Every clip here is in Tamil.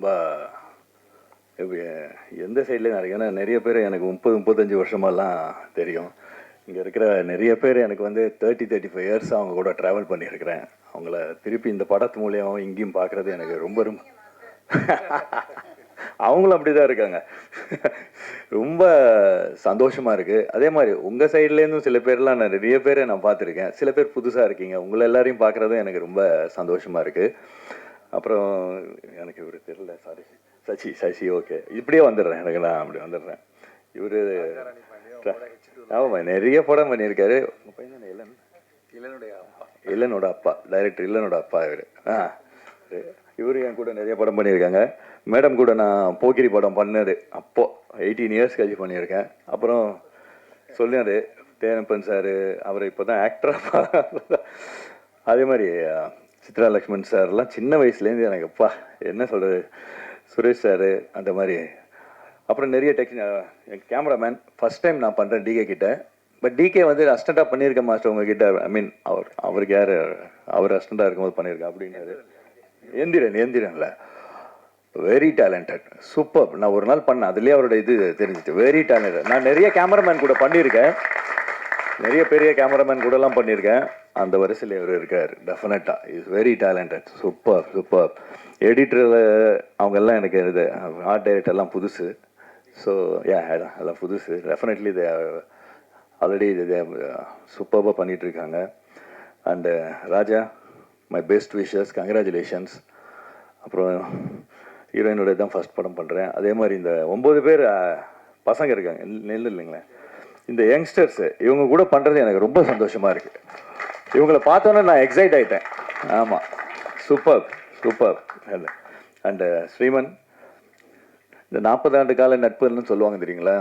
ரொம்ப எப்படி, எந்த சைட்லேயும் நிறைய ஏன்னா நிறைய பேர் எனக்கு முப்பது முப்பத்தஞ்சு வருஷமாலாம் தெரியும். இங்கே இருக்கிற நிறைய பேர் எனக்கு வந்து தேர்ட்டி தேர்ட்டி ஃபைவ் இயர்ஸ் அவங்க கூட ட்ராவல் பண்ணியிருக்கிறேன். அவங்கள திருப்பி இந்த படத்து மூலியமாக இங்கேயும் பார்க்குறது எனக்கு ரொம்ப ரொம்ப அவங்களும் அப்படி தான் இருக்காங்க. ரொம்ப சந்தோஷமாக இருக்குது அதே மாதிரி உங்கள் சைட்லேருந்தும் சில பேர்லாம் நான் நிறைய பேரை நான் பார்த்துருக்கேன். சில பேர் புதுசாக இருக்கீங்க. உங்களை எல்லாரையும் பார்க்குறதும் எனக்கு ரொம்ப சந்தோஷமாக இருக்குது அப்புறம் எனக்கு இவர் தெரியல சாரி சசி சசி ஓகே இப்படியே வந்துடுறேன் எனக்கு நான் அப்படி வந்துடுறேன். இவரு ஆமாம் நிறைய படம் பண்ணியிருக்காரு. உங்க பையன் இளன்? இளனுடைய அப்பா. இல்லனோட அப்பா டைரக்டர் இல்லனோட அப்பா இவர். ஆ இவர் என் கூட நிறைய படம் பண்ணியிருக்காங்க. மேடம் கூட நான் போக்கிரி படம் பண்ணது அப்போ. எயிட்டீன் இயர்ஸ் கழிச்சு பண்ணியிருக்கேன். அப்புறம் சொன்னாரு தேனப்பன் சார் அவர் இப்போ தான் ஆக்டராக அதே மாதிரி சித்ரா லக்ஷ்மண் சார்லாம் சின்ன வயசுலேருந்து எனக்கு அப்பா என்ன சொல்கிறது சுரேஷ் சார் அந்த மாதிரி. அப்புறம் நிறைய டெக்னி என் கேமராமேன் ஃபர்ஸ்ட் டைம் நான் பண்ணுறேன் டிகே கிட்டே. பட் டிகே வந்து அஸ்டண்ட்டாக பண்ணியிருக்கேன் மாஸ்டர் உங்ககிட்ட. ஐ மீன் அவர் அவருக்கு யார் அவர் அஸ்டண்ட்டாக இருக்கும்போது பண்ணியிருக்கேன் அப்படின்னாரு. எந்திரன் எந்திரன்ல. வெரி டேலண்டட் சூப்பர் நான் ஒரு நாள் பண்ணேன் அதுலேயே அவரோட இது தெரிஞ்சிச்சு. வெரி டேலண்டட் நான் நிறைய கேமராமேன் கூட பண்ணியிருக்கேன். நிறைய பெரிய கேமராமேன் கூடலாம் பண்ணியிருக்கேன். அந்த வரிசையில் இவர் இருக்கார் டெஃபினட்டாக is very talented super super எடிட்டரில் அவங்க எல்லாம் எனக்கு இது ஆர்ட் டைரக்டர் எல்லாம் புதுசு. ஸோ ஏ எல்லாம் புதுசு. டெஃபினெட்லி தே ஆல்ரெடி இது சூப்பராக பண்ணிகிட்டு இருக்காங்க. And uh, Raja my best wishes congratulations அப்புறம் ஹீரோயினோட தான் ஃபர்ஸ்ட் படம் பண்ணுறேன் அதே மாதிரி இந்த ஒம்பது பேர் uh, பசங்க இருக்காங்க. நெல் இல்லைங்களேன் இந்த யங்ஸ்டர்ஸு இவங்க கூட பண்ணுறது எனக்கு ரொம்ப சந்தோஷமாக இருக்குது இவங்களை பார்த்தோன்னே நான் எக்ஸைட் ஆயிட்டேன். ஆமாம் சூப்பர் சூப்பர் அண்டு ஸ்ரீமன் இந்த நாற்பது ஆண்டு கால நட்புன்னு சொல்லுவாங்க தெரியுங்களா?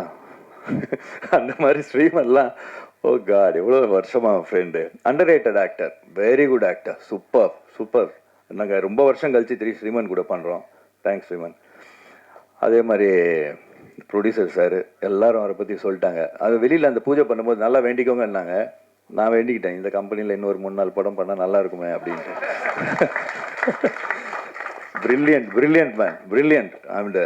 அந்த மாதிரி ஸ்ரீமன்லாம் oh ஓ காட் எவ்வளோ வருஷமா friend underrated actor very good actor super super நாங்கள் ரொம்ப வருஷம் கழிச்சு திரு ஸ்ரீமன் கூட பண்ணுறோம் தேங்க்ஸ் ஸ்ரீமன் அதே மாதிரி ப்ரொடியூசர் சார் எல்லாரும் அவரை பற்றி சொல்லிட்டாங்க. அது வெளியில் அந்த பூஜை பண்ணும்போது நல்லா வேண்டிக்கோங்கன்னாங்க. நான் வேண்டிக்கிட்டேன். இந்த கம்பெனியில் இன்னொரு மூணு நாள் படம் பண்ணால் நல்லா இருக்குமே அப்படின்ட்டு. Brilliant brilliant man brilliant and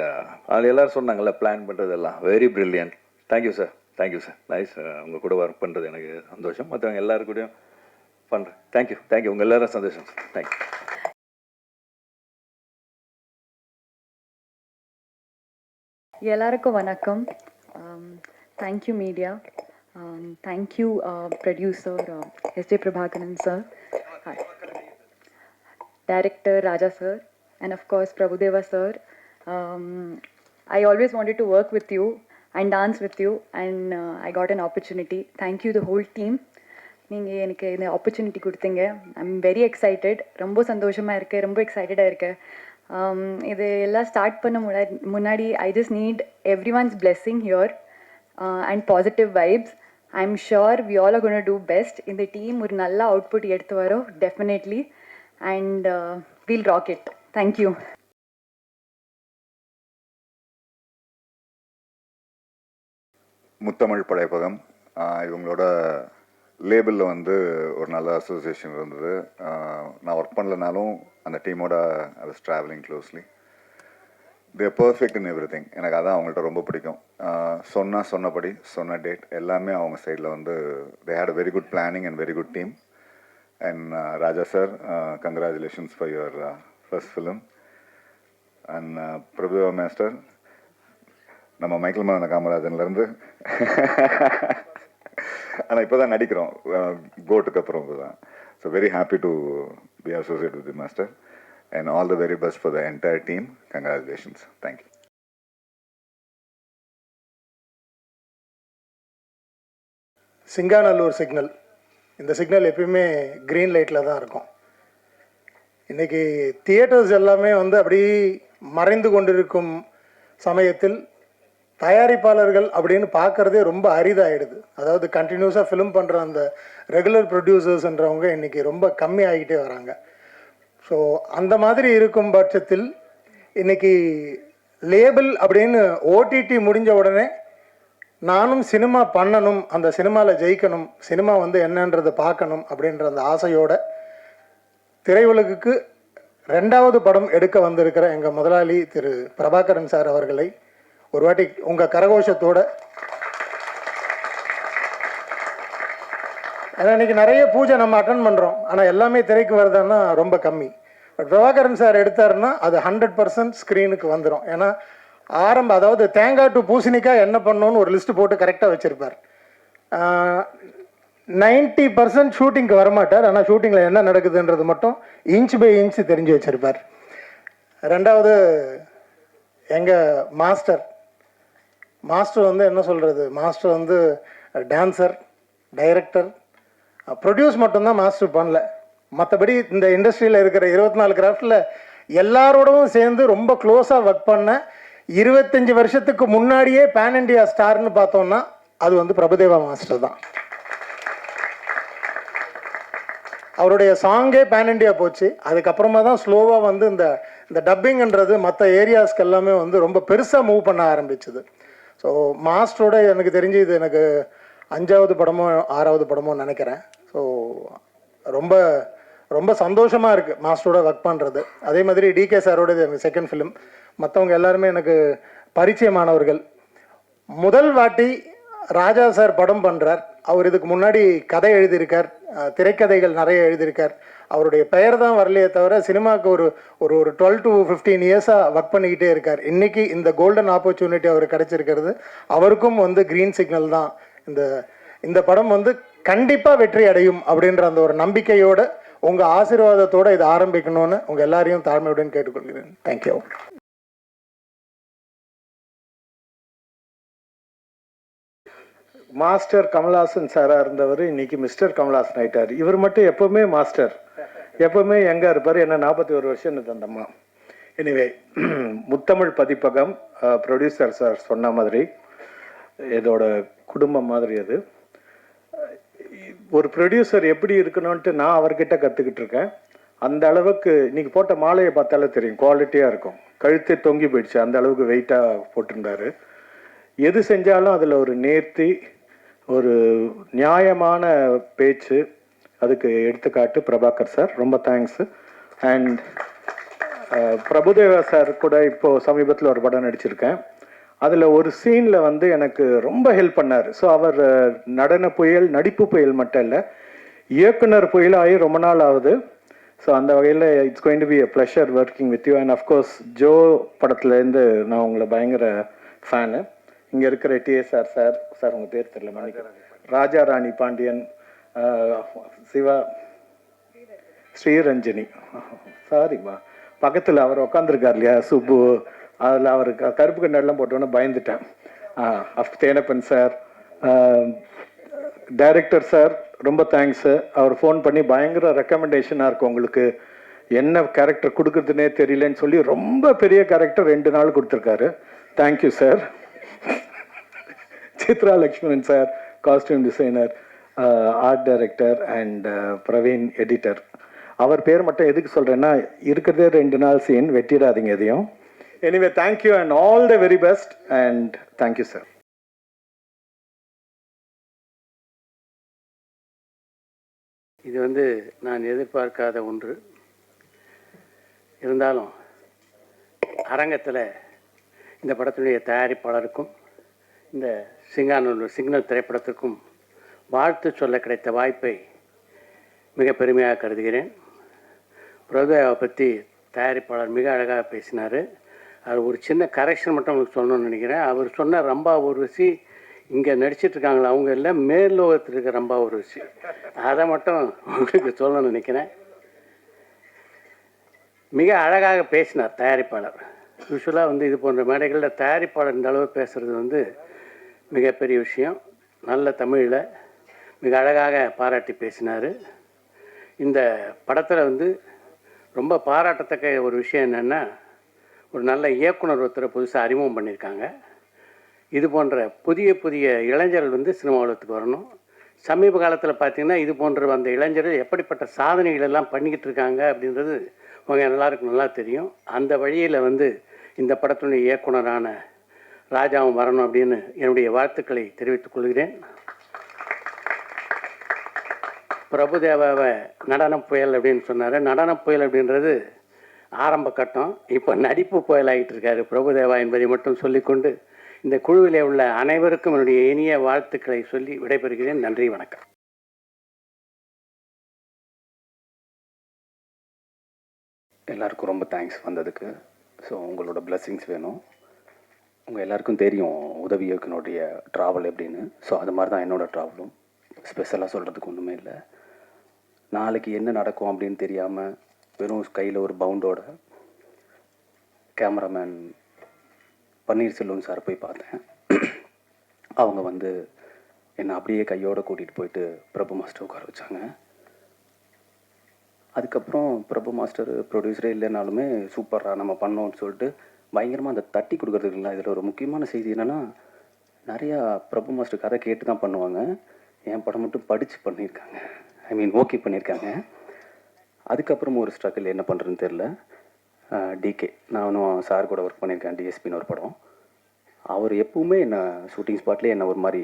அது எல்லோரும் சொன்னாங்கல்ல பிளான் பண்ணுறதெல்லாம் very brilliant thank you sir thank you sir nice உங்கள் கூட ஒர்க் பண்ணுறது எனக்கு சந்தோஷம். மற்றவங்க எல்லாருக்கூடையும் பண்ணுறேன் தேங்க்யூ தேங்க்யூ உங்கள் எல்லோரும் சந்தோஷம் சார் தேங்க்யூ எல்லாருக்கும் வணக்கம். Um, thank you media thank you producer S J Prabhakaran sir director Raja sir, and of course Prabhudeva sir. Um, I always wanted to work with you and dance with you, and uh, I got an opportunity. Thank you, the whole team. நீங்கள் எனக்கு இந்த ஆப்பர்ச்சுனிட்டி கொடுத்தீங்க. ஐம் வெரி எக்ஸைட்டட் ரொம்ப சந்தோஷமாக இருக்கேன் ரொம்ப எக்ஸைட்டடாக இருக்கேன் um, இது எல்லாம் ஸ்டார்ட் பண்ண முன்னாடி முன்னாடி I just need everyone's blessing here and positive vibes I am sure we all are gonna do best இந்த டீம் ஒரு நல்ல அவுட்புட் எடுத்து வரோம் definitely and we'll rock it thank you Muthamizh Padaippagam. இவங்களோட லேபிளில் வந்து ஒரு நல்ல அசோசியேஷன் இருந்தது. நான் ஒர்க் பண்ணலனாலும் அந்த டீமோட I was travelling closely they perfect in everything எனக்கு அதான் அவங்கள்ட்ட ரொம்ப பிடிக்கும். சொன்னால் சொன்னபடி சொன்ன டேட் எல்லாமே அவங்க சைடில் வந்து they had a very good planning and very good team and Raja sir congratulations for your first film and Prabhudeva master நம்ம மைக்கேல் மதன காமராஜன்லேருந்து. ஆனால் இப்போ தான் நடிக்கிறோம் கோட்டுக்கு அப்புறம் இப்போ தான் so very happy to be associate with the and all all the very for the the team. Congratulations. Thank you. Singanallur signal இந்த சிக்னல் எப்பயுமே க்ரீன் லைட்டில் தான் இருக்கும் இன்றைக்கி தியேட்டர்ஸ் எல்லாமே வந்து அப்படி மறைந்து கொண்டிருக்கும் சமயத்தில் தயாரிப்பாளர்கள் அப்படின்னு பார்க்குறதே ரொம்ப அரிதாகிடுது அதாவது கண்டினியூஸாக ஃபிலிம் பண்ணுற அந்த ரெகுலர் ப்ரொடியூசர்ஸ்ன்றவங்க இன்றைக்கி ரொம்ப கம்மி ஆகிட்டே வராங்க ஸோ அந்த மாதிரி இருக்கும் பட்சத்தில் இன்னைக்கு லேபிள் அப்படின்னு ஓடிடி முடிஞ்ச உடனே நானும் சினிமா பண்ணணும் அந்த சினிமாவில் ஜெயிக்கணும் சினிமா வந்து என்னன்றதை பார்க்கணும் அப்படின்ற அந்த ஆசையோட திரையுலகுக்கு ரெண்டாவது படம் எடுக்க வந்திருக்கிற எங்கள் முதலாளி திரு பிரபாகரன் சார் அவர்களை ஒரு வாட்டி உங்கள் கரகோஷத்தோட ஏன்னா இன்னைக்கு நிறைய பூஜை நம்ம அட்டன் பண்ணுறோம் ஆனால் எல்லாமே திரைக்கு வருதுன்னா ரொம்ப கம்மி. பட் பிரபாகரன் சார் எடுத்தாருன்னா அது ஹண்ட்ரட் பர்சன்ட் ஸ்க்ரீனுக்கு வந்துடும் ஏன்னா ஆரம்ப அதாவது தேங்காய் டு பூசணிக்காய் என்ன பண்ணணும்னு ஒரு லிஸ்ட் போட்டு கரெக்டாக வச்சுருப்பார். நைன்ட்டி பர்சன்ட் ஷூட்டிங்க்கு வரமாட்டார். ஆனால் ஷூட்டிங்கில் என்ன நடக்குதுன்றது மட்டும் இன்ச் பை இன்ச் தெரிஞ்சு வச்சுருப்பார். ரெண்டாவது எங்கள் மாஸ்டர் மாஸ்டர் வந்து என்ன சொல்கிறது மாஸ்டர் வந்து டான்சர் டைரக்டர் ப்ரொடியூஸ் மட்டும்தான் மாஸ்டர் பண்ணல. மற்றபடி இந்த இண்டஸ்ட்ரியில் இருக்கிற இருபத்தி நாலு கிராஃப்டில் எல்லாரோடவும் சேர்ந்து ரொம்ப க்ளோஸாக ஒர்க் பண்ண இருபத்தஞ்சி வருஷத்துக்கு முன்னாடியே பேன் இண்டியா ஸ்டார்னு பார்த்தோம்னா அது வந்து பிரபுதேவா மாஸ்டர் தான். அவருடைய சாங்கே பேன் இண்டியா போச்சு. அதுக்கப்புறமா தான் ஸ்லோவாக வந்து இந்த இந்த டப்பிங்ன்றது மற்ற ஏரியாஸ்க்கு எல்லாமே வந்து ரொம்ப பெருசாக மூவ் பண்ண ஆரம்பிச்சுது. ஸோ மாஸ்டரோட எனக்கு தெரிஞ்சு இது எனக்கு அஞ்சாவது படமோ ஆறாவது படமோ நினைக்கிறேன். ரொம்ப ரொம்ப சந்தோஷமாக இருக்குது மாஸ்டரோட ஒர்க் பண்ணுறது அதே மாதிரி டிகே சாரோட இது செகண்ட் ஃபிலிம் மற்றவங்க எல்லாருமே எனக்கு பரிச்சயமானவர்கள். முதல் வாட்டி ராஜா சார் படம் பண்ணுறார் அவர் இதுக்கு முன்னாடி கதை எழுதியிருக்கார். திரைக்கதைகள் நிறைய எழுதியிருக்கார். அவருடைய பெயர் தான் வரலையே தவிர சினிமாவுக்கு ஒரு ஒரு ஒரு டுவெல் டு ஃபிஃப்டீன் இயர்ஸாக ஒர்க் பண்ணிக்கிட்டே இருக்கார். இன்றைக்கி இந்த கோல்டன் ஆப்பர்ச்சுனிட்டி அவர் கிடச்சிருக்கிறது. அவருக்கும் வந்து க்ரீன் சிக்னல் தான். இந்த இந்த படம் வந்து கண்டிப்பாக வெற்றி அடையும் அப்படின்ற அந்த ஒரு நம்பிக்கையோட உங்கள் ஆசீர்வாதத்தோட இதை ஆரம்பிக்கணும்னு உங்கள் எல்லாரையும் தாழ்மையுடன் கேட்டுக்கொள்கிறேன். தேங்க்யூ மாஸ்டர் கமல்ஹாசன் சாராக இருந்தவர் இன்னைக்கு மிஸ்டர் கமல்ஹாசன் ஆயிட்டார். இவர் மட்டும் எப்போவுமே மாஸ்டர் எப்போவுமே எங்கே இருப்பார்? என்ன நாற்பத்தி ஒரு வருஷம் தந்தம்மா எனிவே முத்தமிழ் பதிப்பகம் ப்ரொடியூசர் சார் சொன்ன மாதிரி இதோட குடும்பம் மாதிரி அது. ஒரு ப்ரொடியூசர் எப்படி இருக்கணும்ன்ட்டு நான் அவர்கிட்ட கற்றுக்கிட்டு இருக்கேன். அந்த அளவுக்கு இன்னைக்கு போட்ட மாலையை பார்த்தாலே தெரியும். குவாலிட்டியாக இருக்கும். கழுத்தே தொங்கி போயிடுச்சு. அந்த அளவுக்கு வெயிட்டாக போட்டிருந்தாரு. எது செஞ்சாலும் அதில் ஒரு நேர்த்தி ஒரு நியாயமான பேச்சு. அதுக்கு எடுத்துக்காட்டு பிரபாகர் சார். ரொம்ப தேங்க்ஸ் அண்ட் பிரபுதேவா சார் கூட இப்போது சமீபத்தில் ஒரு படம் நடிச்சிருக்கேன். அதில் ஒரு சீனில் வந்து எனக்கு ரொம்ப ஹெல்ப் பண்ணார். ஸோ அவர் நடன புயல் நடிப்பு புயல் மட்டும் இல்லை இயக்குனர் புயல் ஆகி ரொம்ப நாள் ஆகுது. ஸோ அந்த வகையில் it's going to be a pleasure working with you and of course Joe படத்துலேருந்து நான் உங்களை பயங்கர ஃபேனு இங்கே இருக்கிற டிஎஸ்ஆர் சார் சார் உங்கள் பேர் தெரியல மன்னிக்கிறேன். ராஜா ராணி பாண்டியன் சிவா ஸ்ரீரஞ்சனி. சாரிம்மா பக்கத்தில் அவர் உட்காந்துருக்கார் இல்லையா சுப்பு அதில் அவர் கருப்பு கண்ணாடிலாம் போட்டோன்னே பயந்துட்டேன். அஃப் தேனப்பன் சார் டைரக்டர் சார் ரொம்ப தேங்க்ஸு அவர் ஃபோன் பண்ணி பயங்கர ரெக்கமெண்டேஷனாக இருக்கும் உங்களுக்கு. என்ன கேரக்டர் கொடுக்குறதுனே தெரியலன்னு சொல்லி ரொம்ப பெரிய கேரக்டர் ரெண்டு நாள் கொடுத்துருக்காரு. Thank you sir Chitra Lakshmanan sir costume designer art director and Praveen editor அவர் பேர் மட்டும் எதுக்கு சொல்கிறேன்னா இருக்கிறதே ரெண்டு நாள் சீன் வெட்டிடாதீங்க எதையும். Anyway thank you and all the very best and thank you sir இது வந்து நான் எதிர்பார்க்காத ஒன்று. இருந்தாலும் அரங்கத்தில் இந்த படத்தினுடைய தயாரிப்பாளருக்கும் இந்த சிங்கானூர் சிக்னல் திரைப்படத்திற்கும் வாழ்த்து சொல்ல கிடைத்த வாய்ப்பை மிக பெருமையாக கருதுகிறேன். பிரபுதேவாவை பற்றி தயாரிப்பாளர் மிக அழகாக பேசினார். அது ஒரு சின்ன கரெக்ஷன் மட்டும் உங்களுக்கு சொல்லணும்னு நினைக்கிறேன். அவர் சொன்ன ரம்பா ஊர்வசி இங்கே நடிச்சிட்டு இருக்காங்களா? அவங்க இல்லை மேல்லோகத்தில் இருக்க ரம்பா ஊர்வசி. அதை மட்டும் உங்களுக்கு சொல்லணும்னு நினைக்கிறேன். மிக அழகாக பேசினார் தயாரிப்பாளர். யூஸ்வலாக வந்து இது போன்ற மேடைகளில் தயாரிப்பாளர் இந்த அளவு பேசுகிறது வந்து மிகப்பெரிய விஷயம். நல்ல தமிழில் மிக அழகாக பாராட்டி பேசினார். இந்த படத்தில் வந்து ரொம்ப பாராட்டத்தக்க ஒரு விஷயம் என்னென்னா ஒரு நல்ல இயக்குனர் ஒருத்தரை புதுசாக அறிமுகம் பண்ணியிருக்காங்க. இது போன்ற புதிய புதிய இளைஞர்கள் வந்து சினிமா உலகத்துக்கு வரணும். சமீப காலத்தில் பார்த்தீங்கன்னா இது போன்ற அந்த இளைஞர்கள் எப்படிப்பட்ட சாதனைகள் எல்லாம் பண்ணிக்கிட்டு இருக்காங்க அப்படின்றது உங்கள் எல்லாருக்கும் நல்லா தெரியும். அந்த வழியில் வந்து இந்த படத்தினுடைய இயக்குனரான ராஜாவும் வரணும் அப்படின்னு என்னுடைய வாழ்த்துக்களை தெரிவித்துக் கொள்கிறேன். பிரபுதேவாவை நடன புயல் அப்படின்னு சொன்னார். நடன புயல் அப்படின்றது ஆரம்ப கட்டம். இப்போ நடிப்பு புயலாகிட்டு இருக்காரு பிரபுதேவா என்பதை மட்டும் சொல்லிக்கொண்டு இந்த குழுவிலே உள்ள அனைவருக்கும் என்னுடைய இனிய வாழ்த்துக்களை சொல்லி விடைபெறுகிறேன். நன்றி வணக்கம். எல்லாருக்கும் ரொம்ப தேங்க்ஸ் வந்ததுக்கு. ஸோ உங்களோட blessings வேணும். உங்கள் எல்லாருக்கும் தெரியும் உதவி இயக்குனருடைய ட்ராவல் எப்படின்னு. ஸோ அது மாதிரி தான் என்னோடய ட்ராவலும் ஸ்பெஷலாக சொல்கிறதுக்கு ஒன்றுமே இல்லை. நாளைக்கு என்ன நடக்கும் அப்படின்னு தெரியாமல் வெறும் கையில் ஒரு பவுண்டோட கேமராமேன் பன்னீர்செல்வம் சார் போய் பார்த்தேன். அவங்க வந்து என்னை அப்படியே கையோடு கூட்டிகிட்டு போயிட்டு பிரபு மாஸ்டர் உட்கார வச்சாங்க. அதுக்கப்புறம் பிரபு மாஸ்டர் ப்ரொடியூசரே இல்லைனாலுமே சூப்பராக நம்ம பண்ணோம்னு சொல்லிட்டு பயங்கரமாக அந்த தட்டி கொடுக்குறதுங்களா இதில் ஒரு முக்கியமான செய்தி என்னென்னா நிறையா பிரபு மாஸ்டர் கதை கேட்டு தான் பண்ணுவாங்க. என் படம் மட்டும் படித்து பண்ணியிருக்காங்க. ஐ மீன் ஓகே பண்ணியிருக்காங்க. அதுக்கப்புறம் ஒரு ஸ்ட்ரகிள் என்ன பண்ணுறதுன்னு தெரில டிகே நானும் சார் கூட ஒர்க் பண்ணியிருக்கேன் டிஎஸ்பின்னு ஒரு படம். அவர் எப்பவுமே என்ன ஷூட்டிங் ஸ்பாட்லேயே என்ன ஒரு மாதிரி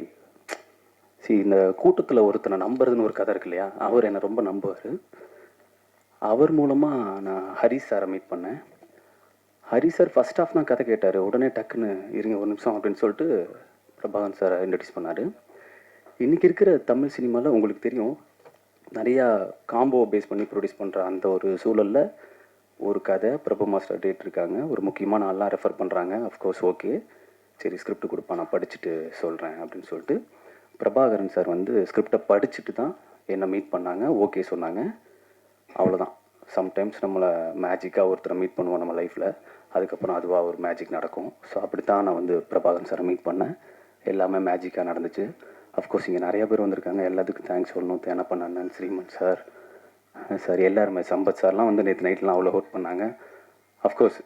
சி இந்த கூட்டத்தில் ஒருத்தனை நம்புறதுன்னு ஒரு கதை இருக்கு இல்லையா அவர் என்னை ரொம்ப நம்புவார். அவர் மூலமாக நான் ஹரிஷ் சாரை மீட் பண்ணேன். ஹரி சார் ஃபஸ்ட் ஆஃப் தான் கதை கேட்டார். உடனே டக்குன்னு இருங்க ஒரு நிமிஷம் அப்படின்னு சொல்லிட்டு பிரபாகரன் சார் இன்ட்ரடியூஸ் பண்ணார். இன்றைக்கி இருக்கிற தமிழ் சினிமாவில் உங்களுக்கு தெரியும் நிறையா காம்போ பேஸ் பண்ணி ப்ரொடியூஸ் பண்ணுற அந்த ஒரு சூழலில் ஒரு கதை பிரபு மாஸ்டர் டேட் இருக்காங்க. ஒரு முக்கியமான ஆளாக ரெஃபர் பண்ணுறாங்க அஃப்கோர்ஸ் ஓகே சரி ஸ்கிரிப்ட் கொடுப்பா நான் படிச்சுட்டு சொல்கிறேன் அப்படின்னு சொல்லிட்டு பிரபாகரன் சார் வந்து ஸ்கிரிப்டை படிச்சுட்டு தான் என்னை மீட் பண்ணாங்க. ஓகே சொன்னாங்க. அவ்வளோதான் சம்டைம்ஸ் நம்மளை மேஜிக்காக ஒருத்தரை மீட் பண்ணுவோம் நம்ம லைஃப்பில் அதுக்கப்புறம் அதுவாக ஒரு மேஜிக் நடக்கும். ஸோ அப்படி தான் நான் வந்து பிரபாகரன் சாரை மீட் பண்ணேன். எல்லாமே மேஜிக்காக நடந்துச்சு. அஃப்கோர்ஸ் இங்கே நிறையா பேர் வந்திருக்காங்க. எல்லாத்துக்கும் தேங்க்ஸ் சொல்லணும். தேனப்பன் அண்ணன் ஸ்ரீமன் சார் சார் எல்லாருமே. சம்பத் சார்லாம் வந்து நேற்று நைட்லாம் அவ்வளோ ஹோட் பண்ணாங்க. அஃப்கோர்ஸ்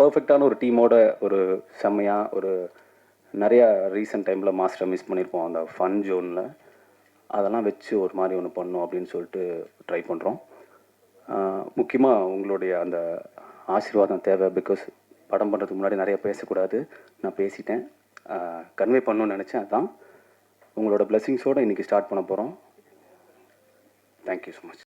பர்ஃபெக்டான ஒரு டீமோட ஒரு செம்மையாக ஒரு நிறையா ரீசெண்ட் டைமில் மாஸ்டர் மிஸ் பண்ணியிருப்போம் அந்த ஃபன் ஜோனில் அதெல்லாம் வச்சு ஒரு மாதிரி ஒன்று பண்ணும் அப்படின்னு சொல்லிட்டு ட்ரை பண்ணுறோம் முக்கியமாக உங்களுடைய அந்த ஆசீர்வாதம் தேவை பிகாஸ் படம் பண்ணுறதுக்கு முன்னாடி நிறைய பேசக்கூடாது. நான் பேசிட்டேன். கன்வே பண்ணணும்னு நினச்சேன் அதான். உங்களோட பிளெஸிங்ஸோடு இன்றைக்கி ஸ்டார்ட் பண்ண போகிறோம் தேங்க்யூ ஸோ மச்